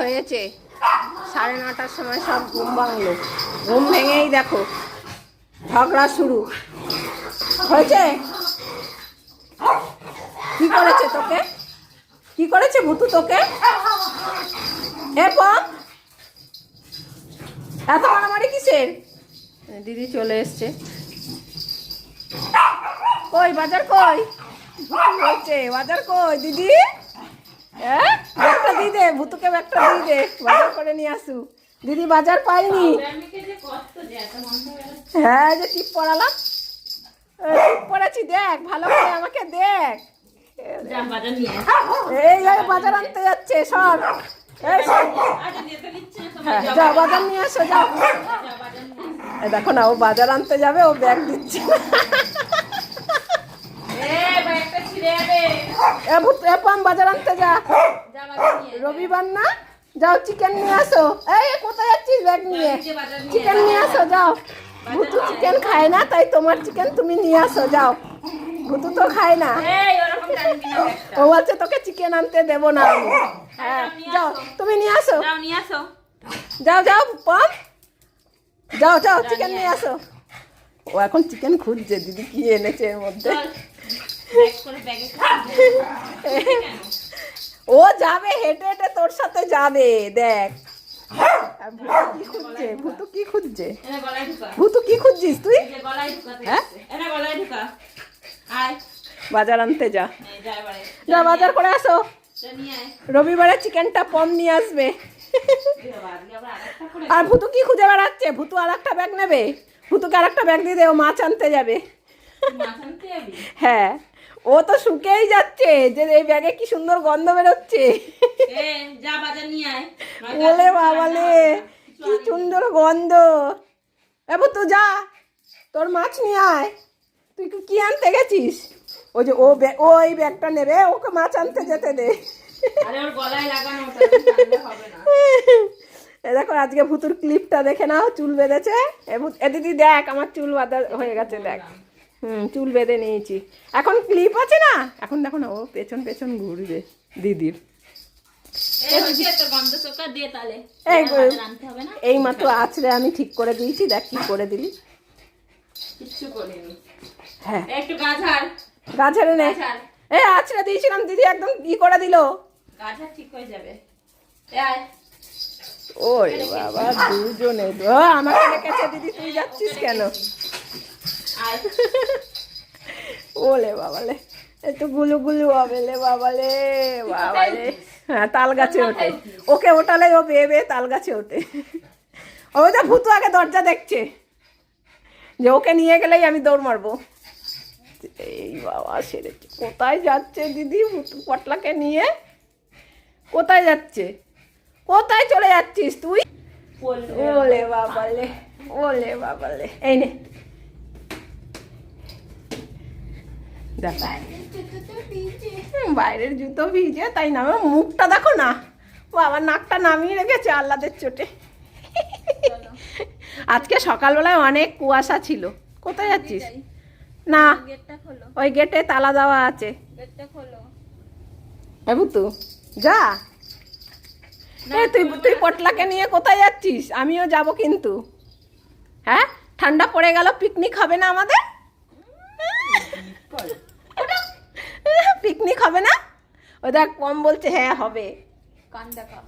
হয়েছে। সাড়ে নটার সময় সব ঘুম ভাঙলো। ঘুম ভেঙেই দেখো ঝগড়া শুরু। হয়েছে? কি করেছে তোকে? কি করেছে ভুতু তোকে? এ পম এত মারামারি কিসের? দিদি চলে এসছে। কই বাজার কই? হচ্ছে বাজার কই দিদি? হ্যাঁ? ব্যাগটা দিয়ে দে, ভুতুকে ব্যাগটা দিয়ে দে, বাজার করে নিয়ে আসু। দিদি বাজার পাইনি হ্যাঁ যে টিপ পড়ালাম। টিপ পড়েছি, দেখ, ভালো করে আমাকে দেখ। এই বাজার আনতে যাচ্ছে সব হ্যাঁ যাও বাজার নিয়ে আসো যাও দেখো না, ও বাজার আনতে যাবে, ও ব্যাগ দিচ্ছে। ব্যাগটা এ ভূত এ বাজার আনতে যা। রবিবার না? যাও চিকেন নিয়ে আসো। এই কোথায় যাচ্ছিস ব্যাগ নিয়ে? চিকেন নিয়ে আসো যাও। ভুতু চিকেন খায় না তাই তোমার চিকেন তুমি নিয়ে আসো যাও। ভুতু তো খায় না। ও বলছে তোকে চিকেন আনতে দেবো না আমি। হ্যাঁ যাও তুমি নিয়ে আসো। যাও, নিয়ে আসো। যাও যাও পম। যাও যাও চিকেন নিয়ে আসো। ও এখন চিকেন খুঁজছে দিদি কি এনেছে এর মধ্যে? ও যাবে হেঁটে হেঁটে তোর সাথে যাবে দেখ। আর কি খুঁজছে? ভূতু কি খুঁজছে। ভূতু কি খুঁজছিস তুই? হ্যাঁ? বাজার আনতে যা। যা বাজার করে আসো। রবিবারে চিকেনটা কম নিয়ে আসবে। আর ভুতু কি খুঁজে বেড়াচ্ছে? ভুতু আর একটা ব্যাগ নেবে। ভুতুকে আর একটা ব্যাগ দিয়ে দে ও মাছ আনতে যাবে। মাছ আনতে যাবি? হ্যাঁ। ও তো শুকেই যাচ্ছে যে এই ব্যাগে কি সুন্দর গন্ধ বেরোচ্ছে। বলে বাবালে কি সুন্দর গন্ধ। এ ভুতু যা তোর মাছ নিয়ে আয়। তুই কি- আনতে গেছিস? ওই যে ও ব্যাগ ও এই ব্যাগটা নেবে ওকে মাছ আনতে যেতে দে। দেখো আজকে ভুতুর ক্লিপটা দেখে নাও চুল বেঁধেছে। এ দিদি দেখ আমার চুল বাঁধা হয়ে গেছে দেখ। হুম চুল বেঁধে নিয়েছি। এখন ক্লিপ আছে না? এখন দেখো না ও পেছন পেছন ঘুরবে দিদির। এই মাত্র আছড়ে আমি ঠিক করে দিয়েছি দেখ কি করে দিলি। হ্যাঁ। একটু গাঝার। গাছেরে নে। এ আছড়ে দিয়েছিলাম দিদি একদম ই করে দিল? গাঝার ঠিক হয়ে যাবে। ওরে বাবা দুজনে। আমাকে ডেকেছে দিদি তুই যাচ্ছিস কেন? ওলে বাবালে একটু গুলু গুলু হবে লে বাবালে বাবালে। হ্যাঁ তাল গাছে ওঠে। ওকে ওঠালে ও বেয়ে বেয়ে তাল গাছে ওঠে। ওই তো ভূতু আগে দরজা দেখছে। যে ওকে নিয়ে গেলেই আমি দৌড় মারবো। এই বাবা সেরেছে কোথায় যাচ্ছে দিদি ভূতু পটলাকে নিয়ে? কোথায় যাচ্ছে? কোথায় চলে যাচ্ছিস তুই? ওলে বাবালে ওলে বাবালে। এই নে। দেখা বাইরের জুতো ভিজে তাই না? আমার মুখটা দেখো না। বাবা নাকটা নামিয়ে রেখেছে আল্লাদের চোটে। আজকে সকালবেলায় অনেক কুয়াশা ছিল। কোথায় যাচ্ছিস? না। ওই গেটে তালা দেওয়া আছে। তো যা। তুই তুই পটলাকে নিয়ে কোথায় যাচ্ছিস? আমিও যাব কিন্তু। হ্যাঁ? ঠান্ডা পড়ে গেল পিকনিক হবে না আমাদের পিকনিক হবে না ও দেখ কম বলছে হ্যাঁ হবে। কান দেখা।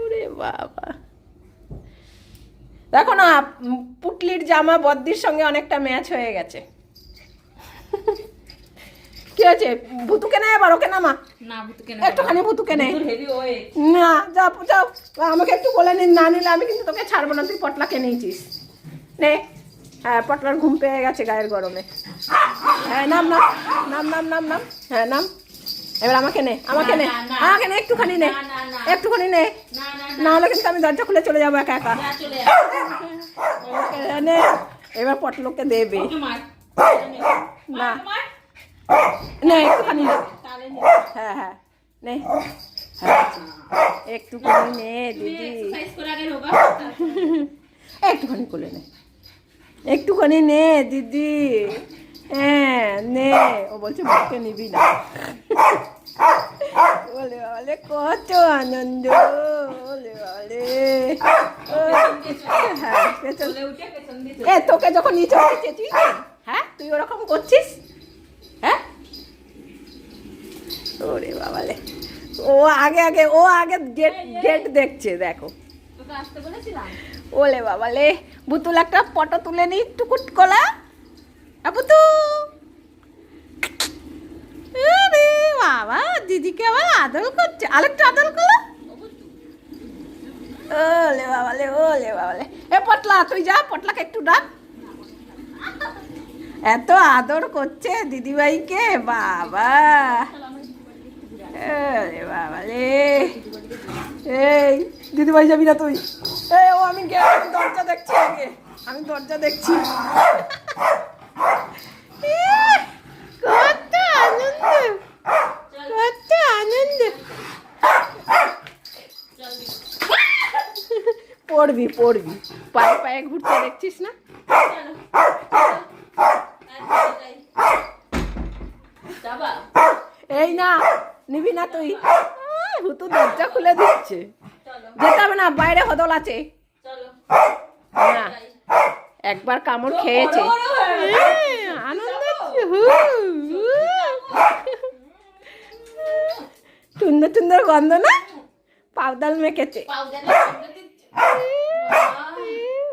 ওরে বাবা। দেখো না পুটলির জামা বদ্দির সঙ্গে অনেকটা ম্যাচ হয়ে গেছে। কি আছে ভুতুকে নেয় এবার ওকে নামা। না ভুতুকে একটুখানি ভুতুকে নেয় না যা যাও। আমাকে একটু বলে নিন না নিলে আমি কিন্তু তোকে ছাড়বো না তুই পটলাকে নিয়েছিস। নে। হ্যাঁ পটলার ঘুম পেয়ে গেছে গায়ের গরমে। হ্যাঁ নাম নাম। নাম নাম নাম নাম। হ্যাঁ নাম। এবার আমাকে নে আমাকে নে। আমাকে নে একটুখানি নে। একটুখানি নে। না হলে কিন্তু আমি দরজা খুলে চলে যাব একা একা। নে এবার পটলোককে দেবে। না। নে একটুখানি নে। হ্যাঁ হ্যাঁ নে। হ্যাঁ একটুখানি নে দিদি। একটুখানি কোলে নে। একটুখানি নে দিদি। হ্যাঁ নে। ও বলছে মুখে নিবি না। ওলে বাবালে কত আনন্দ। ওলে বাবালে ও, পেছন চলে উঠে পেছন দিয়ে এ তোকে যখন নিচে উঠেছে তুই হ্যাঁ তুই ওরকম করছিস? হ্যাঁ? ওরে বাবালে ও আগে আগে ও আগে গেট গেট দেখছে দেখো। ওলে বাবালে বুতুল একটা ফটো তুলে নি টুকুট কলা। আ বুতু আরে বাবা দিদিকে আবার আদল করছে আরেকটা আদল করো ওলে বাবালে ওলে বাবালে এ পটলা তুই যা পটলাকে একটু ডাক এত আদর করছে দিদিভাইকে বাবা ওরে বাবালে এই দিদিভাই যাবি না তুই এই ও আমি দরজা দেখছি আগে আমি দরজা দেখছি ইহ, কত আনন্দ কত আনন্দ চল পড়বি পড়বি। পায়ে পায়ে ঘুরতে দেখছিস না? এই না, নিবি না তুই। হুতু দরজা খুলে দিচ্ছে। যেতে হবে না, বাইরে হদল আছে। একবার কামড় খেয়েছে। আনন্দ। সুন্দর সুন্দর গন্ধ না? পাউডার মেখেছে।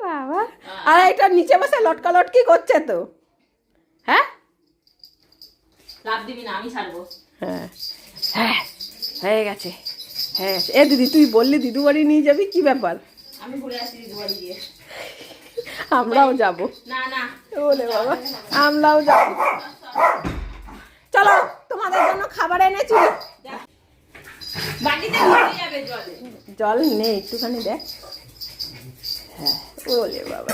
বাবা। আর এটা নিচে বসে লটকা লটকি করছে তো। হ্যাঁ? লাভ দিবি না আমি ছাড়বো। হ্যাঁ। হ্যাঁ হয়ে গেছে হয়ে গেছে। এ দিদি তুই বললি দিদু বাড়ি নিয়ে যাবি? কি ব্যাপার? আমি ঘুরে আসি দুয়ারি দিয়ে আমরাও যাব। না না। বলে বাবা আমরাও যাব। চলো তোমাদের জন্য খাবার এনেছি। ঘুরে যাবে জলে। জল নেই একটুখানি দেখ। হ্যাঁ ওলে বাবা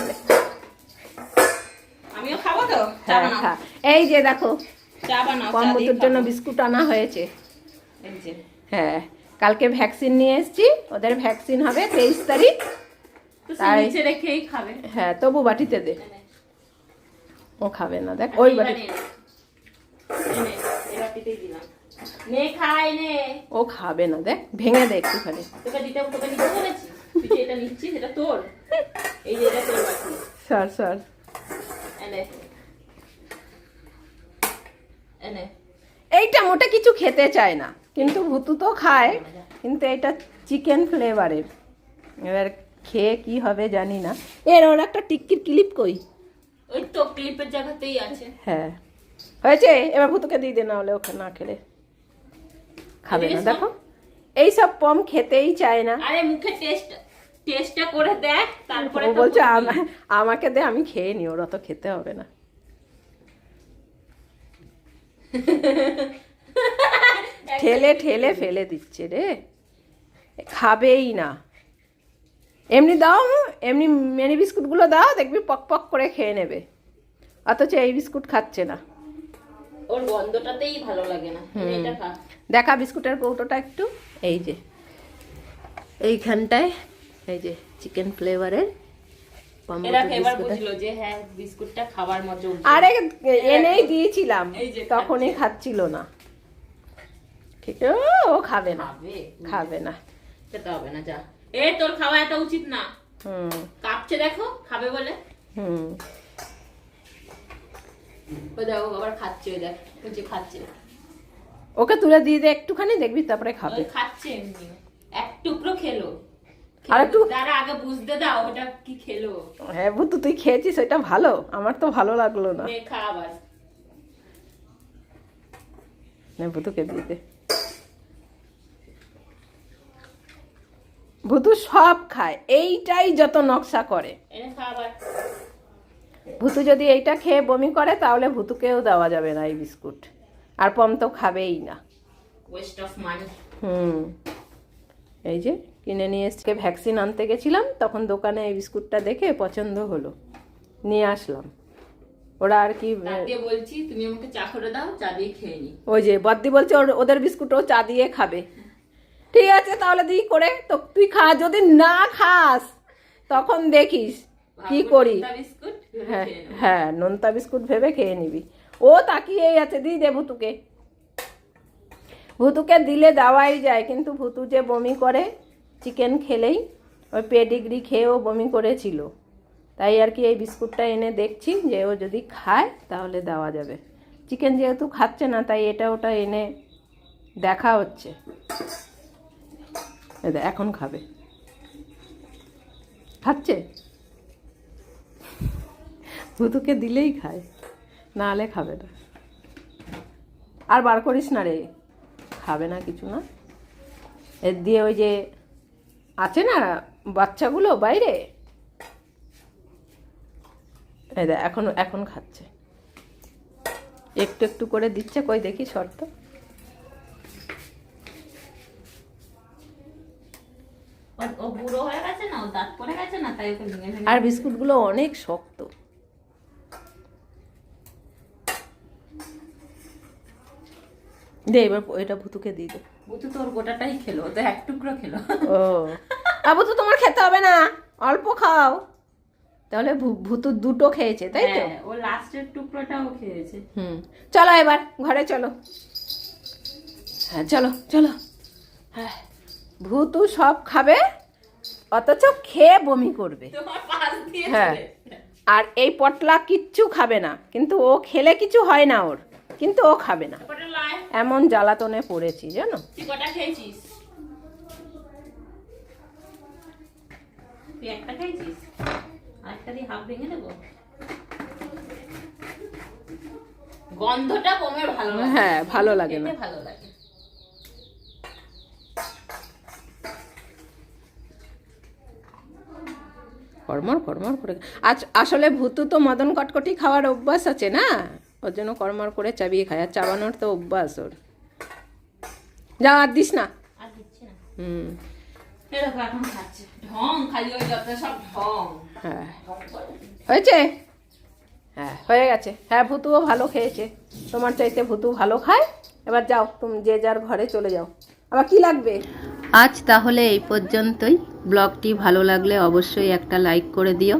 আমিও খাব তো? হ্যাঁ হ্যাঁ। এই যে দেখো কম্বতুর জন্য বিস্কুট আনা হয়েছে। হ্যাঁ কালকে ভ্যাকসিন নিয়ে এসেছি ওদের ভ্যাকসিন হবে তেইশ তারিখ। তাই। খাবে। হ্যাঁ তবু বাটিতে দে। ও খাবে না দেখ ওই বাটি দিলাম। নে খাই নে ও খাবে না দেখ ভেঙে দে একটুখানি। তোকে দিতে তোকে নিতে বলেছি। তুই এটা নিচ্ছিস এটা তোর। এই যে এটা তোর বাটি স্যার স্যার। এনে এনে এইটা মোটা কিছু খেতে চায় না কিন্তু ভুতু তো খায় কিন্তু এটা চিকেন ফ্লেভারের। এবার খেয়ে কি হবে জানি না। এর ওর একটা টিক্কির ক্লিপ কই? ওই তো ক্লিপের জায়গাতেই আছে। হ্যাঁ। হয়েছে? এবার ভুতুকে দিয়ে দে না হলে ওখানে না খেলে। খাবে না দেখো। এইসব পম খেতেই চায় না। আরে মুখে টেস্ট টেস্টটা করে দেখ তারপরে তো বলছে আমাকে দে আমি খেয়ে নি ওর অত খেতে হবে না। ঠেলে ঠেলে ফেলে দিচ্ছে রে। খাবেই না। এমনি দাও এমনি মেনি বিস্কুটগুলো দাও দেখবি পক পক করে খেয়ে নেবে। অথচ এই বিস্কুট খাচ্ছে না। ওর গন্ধটাতেই ভালো লাগে না। এটা খা। দেখা বিস্কুটের কৌটোটা একটু। এই যে। এইখানটায় এই যে চিকেন ফ্লেভারের হ্যাঁ আরে এনেই দিয়েছিলাম। তখনই খাচ্ছিল না। ঠিক ও, খাবে না। খাবে না। খেতে হবে না যা। এ তোর খাওয়া এত উচিত না। হুম। কাঁপছে দেখো খাবে বলে। হুম। ও দেখো আবার খাচ্ছে ওই দেখ যে খাচ্ছে। ওকে তুলে দিয়ে দে একটুখানি দেখবি তারপরে খাবে। খাচ্ছে এমনি। এক টুকরো খেলো। আর একটু- তারা আগে বুঝতে দাও ওটা কি খেলো। হ্যাঁ বুতু তুই খেয়েছিস ওইটা ভালো। আমার তো ভালো লাগল না। খা আবার। নে ভুতুকে দিয়ে দে। ভুতু সব খায় এইটাই যত নকশা করে। এনে খা আবার। ভুতু যদি এইটা খেয়ে বমি করে তাহলে ভুতুকেও দেওয়া যাবে না এই বিস্কুট। আর পম তো খাবেই না। ওয়েস্ট অফ মানি হুম। এই যে কিনে নিয়ে এসে ভ্যাকসিন আনতে গেছিলাম তখন দোকানে এই বিস্কুটটা দেখে পছন্দ হলো। নিয়ে আসলাম। ওরা আর কি বলছি তুমি আমাকে চা করে দাও চা দিয়ে খেয়ে নি। ওই যে বদ্দি বলছে ওদের বিস্কুটও চা দিয়ে খাবে। ঠিক আছে তাহলে দিই করে তো তুই খা যদি না খাস তখন দেখিস কি করি বিস্কুট হ্যাঁ হ্যাঁ নোনতা বিস্কুট ভেবে খেয়ে নিবি। ও তাকিয়েই আছে দিই দেবো তোকে ভুতুকে দিলে দেওয়াই যায় কিন্তু ভুতু যে বমি করে চিকেন খেলেই ওই পেডিগ্রি খেয়েও বমি করেছিল। তাই আর কি এই বিস্কুটটা এনে দেখছি যে ও যদি খায় তাহলে দেওয়া যাবে। চিকেন যেহেতু খাচ্ছে না তাই এটা ওটা এনে দেখা হচ্ছে। এখন খাবে। খাচ্ছে? ভুতুকে দিলেই খায়। না হলে খাবে না। আর বার করিস না রে। খাবে না কিছু না। এর দিয়ে ওই যে আছে না বাচ্চাগুলো বাইরে? এই দেখ এখন এখন খাচ্ছে। একটু একটু করে দিচ্ছে কই দেখি শর্ত। আর বিস্কুটগুলো অনেক শক্ত। দে এবার এটা ভুতুকে দিয়ে দে। বুতু তোর গোটাটাই খেলো তো এক টুকরো খেলো। ও। আবু তো তোমার খেতে হবে না অল্প খাও। তাহলে ভুতু দুটো খেয়েছে তাই তো? হ্যাঁ, ও লাস্টের টুকরোটাও খেয়েছে। হুম। চলো এবার ঘরে চলো। হ্যাঁ চলো চলো। হ্যাঁ ভূতু সব খাবে অথচ খেয়ে বমি করবে। হ্যাঁ। আর এই পটলা কিচ্ছু খাবে না কিন্তু ও খেলে কিছু হয় না ওর কিন্তু ও খাবে না। এমন জ্বালাতনে পড়েছি জানো? গন্ধটা কমে ভালো হ্যাঁ, ভালো লাগে না। ভালো লাগে। কর্মর কর্মর করে। আজ আসলে ভূতু তো মদন কটকটি খাওয়ার অভ্যাস আছে না? ওর জন্য কর্মর করে চাবিয়ে খায় আর চাবানোর তো অভ্যাস ওর। যা আর দিস না। হুম। এরকম এখন খাচ্ছে। ঢং খালি ওই যত সব ঢং। হ্যাঁ। হয়েছে? হ্যাঁ হয়ে গেছে। হ্যাঁ ভুতুও ভালো খেয়েছে। তোমার চাইতে ভুতু ভালো খায়? এবার যাও তুমি যে যার ঘরে চলে যাও। আবার কি লাগবে? আজ তাহলে এই পর্যন্তই। ব্লগটি ভালো লাগলে অবশ্যই একটা লাইক করে দিও।